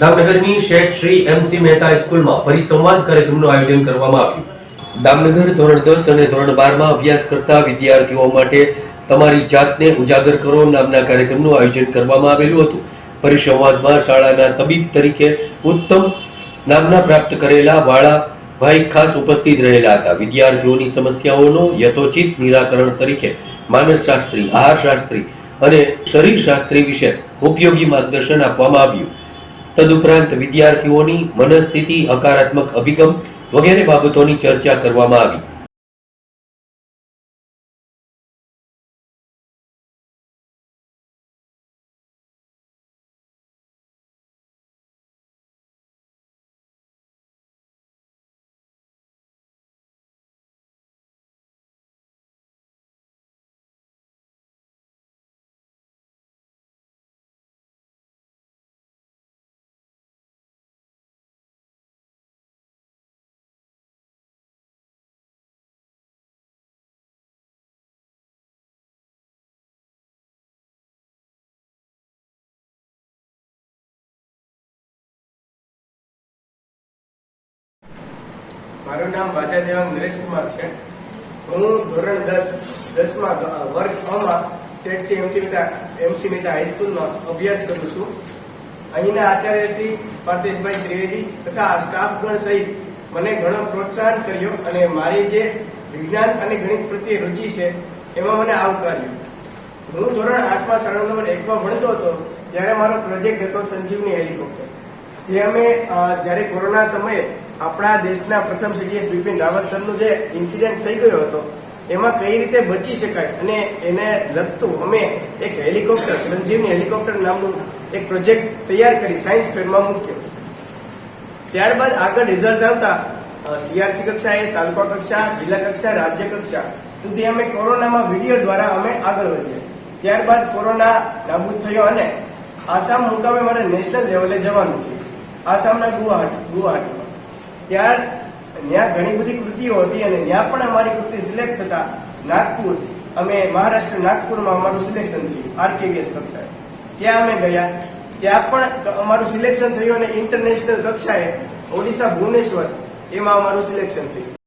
દામનગરની શેઠ Shri MC Mehta સ્કૂલમાં પરિસંવાદ કાર્યક્રમનું આયોજન કરવામાં આવ્યું. દામનગર ધોરણ દસ અને ધોરણ બારમાં અભ્યાસ કરતા વિદ્યાર્થીઓ માટે તમારી જાતને ઉજાગર કરો નામના કાર્યક્રમનું આયોજન કરવામાં આવેલું હતું. પરિસંવાદમાં શાળાના તબીબ તરીકે ઉત્તમ નામના પ્રાપ્ત કરેલા વાળા ભાઈ ખાસ ઉપસ્થિત રહેલા હતા. વિદ્યાર્થીઓની સમસ્યાઓનો યથોચિત નિરાકરણ તરીકે માનસશાસ્ત્રી આહારશાસ્ત્રી અને શરીરશાસ્ત્રી વિશે ઉપયોગી માર્ગદર્શન આપવામાં આવ્યું. તદુપરાંત વિદ્યાર્થીઓની મનસ્થિતિ હકારાત્મક અભિગમ વગેરે બાબતોની ચર્ચા કરવામાં આવી. મારું નામ વાજા દેવાંગ નરેશ કુમાર છે. હું ધોરણ દસ, દસમાં વર્ગ અમાં શેઠજી એમસી મહેતા એમસી મહેતા હાઈસ્કૂલમાં અભ્યાસ કરું છું. અહીંના આચાર્ય શ્રી પાર્થેશભાઈ ત્રિવેદી તથા સ્ટાફગણ સહિત મને ઘણો પ્રોત્સાહન કર્યો અને મારી જે વિજ્ઞાન અને ગણિત પ્રત્યે રુચિ છે, એમાં મને આવકાર્યું. હું ધોરણ આઠમાં શાળા નંબર એકમાં ભણતો હતો, ત્યારે મારો પ્રોજેક્ટ હતો સંજીવની હેલિકોપ્ટર. જે અમે જ્યારે કોરોના સમયે આપણા દેશના પ્રથમ સીડીએસ બિપિન રાવત સરનું જે ઇન્સિડન્ટ થઈ ગયો હતો, એમાં કઈ રીતે બચી શકાય અને એને લગતું અમે એક હેલિકોપ્ટર, સંજીવની હેલિકોપ્ટર નામનું એક પ્રોજેક્ટ તૈયાર કરી સાયન્સ ફેરમાં મૂક્યો. ત્યારબાદ આગળ રિઝલ્ટ આવતા સીઆરસી કક્ષાએ, તાલુકા કક્ષા, જિલ્લા કક્ષા, રાજ્ય કક્ષા સુધી અમે કોરોનામાં વીડિયો દ્વારા અમે આગળ વધ્યા. ત્યારબાદ કોરોના નાબૂદ થયો અને આસામ મુકામે મારે નેશનલ લેવલે જવાનું થયું. આસામના ગુવાહાટી, ગુવાહાટીમાં. ત્યાં ત્યાં ઘણી બધી કૃતિઓ હતી અને ત્યાં પણ અમારી કૃતિ સિલેક્ટ થતા નાગપુર, અમે મહારાષ્ટ્ર નાગપુરમાં અમારું સિલેક્શન થયું, આરકેવીએસ કક્ષાએ. ત્યાં અમે ગયા. ત્યાં પણ અમારું સિલેક્શન થયું અને ઇન્ટરનેશનલ કક્ષાએ ઓડિશા ભુવનેશ્વર, એમાં અમારું સિલેક્શન થયું.